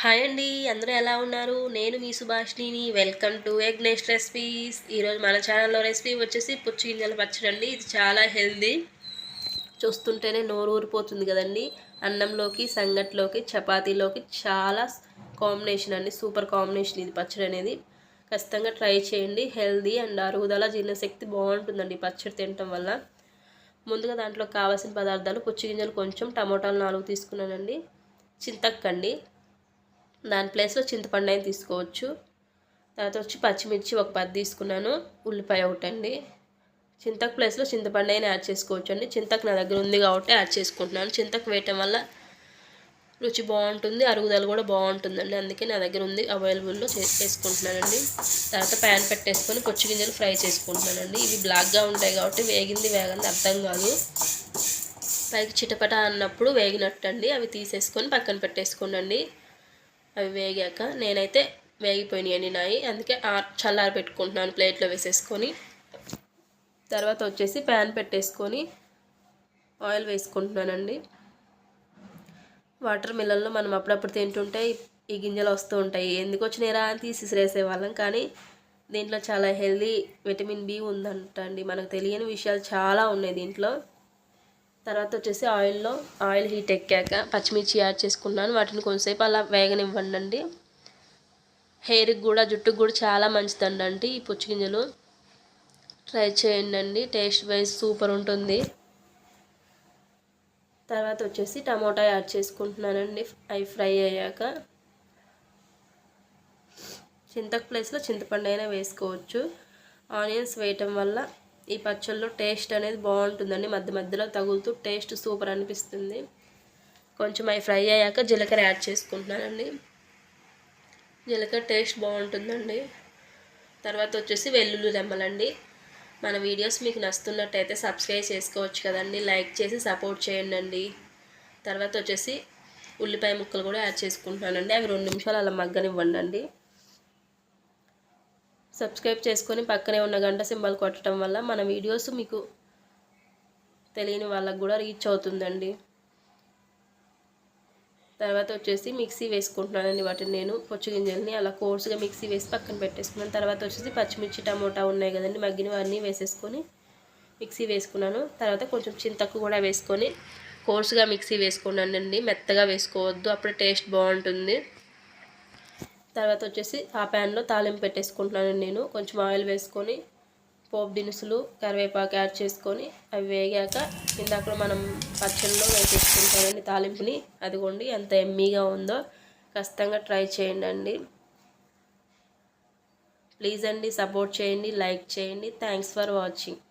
Hi అండి అందరూ ఎలా ఉన్నారు? నేను మీ Subhashini welcome to egg next recipes ఈరోజు మన ఛానల్లో రెసిపీ వచ్చేసి పుచ్చు గింజల పచ్చడి అండి. ఇది చాలా హెల్దీ చూస్తుంటేనే నోరు ఊరిపోతుంది కదండి. అన్నంలోకి సంగట్లోకి చపాతీలోకి చాలా కాంబినేషన్ అండి. సూపర్ కాంబినేషన్ ఇది పచ్చడి అనేది. ఖచ్చితంగా ట్రై చేయండి. హెల్దీ అండ్ అరుగుదల జీర్ణశక్తి బాగుంటుందండి పచ్చడి తినటం వల్ల. ముందుగా దాంట్లో కావాల్సిన పదార్థాలు పుచ్చు గింజలు కొంచెం టమోటాలు నాలుగు తీసుకున్నానండి. చింతక్కండి. దాని ప్లేస్లో చింతపండు అయినా తీసుకోవచ్చు. తర్వాత వచ్చి పచ్చిమిర్చి ఒక పది తీసుకున్నాను. ఉల్లిపాయ ఒకటండి. చింతకు ప్లేస్లో చింతపండు అయినా యాడ్ చేసుకోవచ్చు అండి చింతకు నా దగ్గర ఉంది కాబట్టి యాడ్ చేసుకుంటున్నాను. చింతకు వేయటం వల్ల రుచి బాగుంటుంది. అరుగుదల కూడా బాగుంటుందండి. అందుకే నా దగ్గర ఉంది. అవైలబుల్లో చేసుకుంటున్నానండి. తర్వాత ప్యాన్ పెట్టేసుకొని పొచ్చి గింజలు ఫ్రై చేసుకుంటున్నానండి. ఇవి బ్లాక్గా ఉంటాయి కాబట్టి వేగింది వేగంది అర్థం కాదు. పైకి చిటపట అన్నప్పుడు వేగినట్టండి. అవి తీసేసుకొని పక్కన పెట్టేసుకోండి అవి వేగాక నేనైతే వేగిపోయినాయి నాయి. అందుకే చల్లారి పెట్టుకుంటున్నాను ప్లేట్లో వేసేసుకొని. తర్వాత వచ్చేసి ప్యాన్ పెట్టేసుకొని ఆయిల్ వేసుకుంటున్నానండి. వాటర్ మిల్లల్లో మనం అప్పుడప్పుడు తింటుంటే ఈ గింజలు వస్తూ ఉంటాయి. ఎందుకు వచ్చినాయిరా అని తీసి వాళ్ళం కానీ దీంట్లో చాలా హెల్దీ విటమిన్ బి ఉందంట అండి మనకు తెలియని విషయాలు చాలా ఉన్నాయి దీంట్లో. తర్వాత వచ్చేసి ఆయిల్లో ఆయిల్ హీట్ ఎక్కాక పచ్చిమిర్చి యాడ్ చేసుకున్నాను. వాటిని కొంతసేపు అలా వేగనివ్వండి హెయిర్కి కూడా జుట్టుకు కూడా చాలా మంచిదండి ఈ పుచ్చిగింజలు. ట్రై చేయండి టేస్ట్ వైజ్ సూపర్ ఉంటుంది. తర్వాత వచ్చేసి టమోటా యాడ్ చేసుకుంటున్నానండి అవి ఫ్రై అయ్యాక. చింతకు ప్లేస్లో చింతపండు అయినా వేసుకోవచ్చు. ఆనియన్స్ వేయటం వల్ల ఈ పచ్చళ్ళలో టేస్ట్ అనేది బాగుంటుందండి. మధ్య మధ్యలో తగులుతూ టేస్ట్ సూపర్ అనిపిస్తుంది. కొంచెం అవి ఫ్రై అయ్యాక జీలకర్ర యాడ్ చేసుకుంటున్నానండి. జీలకర్ర టేస్ట్ బాగుంటుందండి. తర్వాత వచ్చేసి వెల్లుల్లి రెమ్మలండి. మన వీడియోస్ మీకు నచ్చుతున్నట్టయితే సబ్స్క్రైబ్ చేసుకోవచ్చు కదండి. లైక్ చేసి సపోర్ట్ చేయండి తర్వాత వచ్చేసి ఉల్లిపాయ ముక్కలు కూడా యాడ్ చేసుకుంటున్నానండి. అవి రెండు నిమిషాలు అలా మగ్గనివ్వండి సబ్స్క్రైబ్ చేసుకొని పక్కనే ఉన్న గంట సింబల్ కొట్టడం వల్ల మన వీడియోస్ మీకు తెలియని వాళ్ళకు కూడా రీచ్ అవుతుందండి. తర్వాత వచ్చేసి మిక్సీ వేసుకుంటున్నానండి వాటిని నేను. పొచ్చుగింజల్ని అలా కోర్సుగా మిక్సీ వేసి పక్కన పెట్టేసుకున్నాను. తర్వాత వచ్చేసి పచ్చిమిర్చి టమోటా ఉన్నాయి కదండి. మగ్గినవన్నీ వేసేసుకొని మిక్సీ వేసుకున్నాను. తర్వాత కొంచెం చింతకు కూడా వేసుకొని కోర్సుగా మిక్సీ వేసుకున్నానండి మెత్తగా వేసుకోవద్దు. అప్పుడు టేస్ట్ బాగుంటుంది. తర్వాత వచ్చేసి ఆ ప్యాన్లో తాలింపు పెట్టేసుకుంటున్నాను నేను. కొంచెం ఆయిల్ వేసుకొని పోపు దినుసులు కరివేపాకు యాడ్ చేసుకొని అవి వేగాక ఇందాక మనం పచ్చళ్ళలో వేసేసుకుంటానండి తాలింపుని. అదిగోండి ఎంత ఎమ్మీగా ఉందో. ఖచ్చితంగా ట్రై చేయండి ప్లీజ్ అండి సపోర్ట్ చేయండి లైక్ చేయండి. Thanks for watching.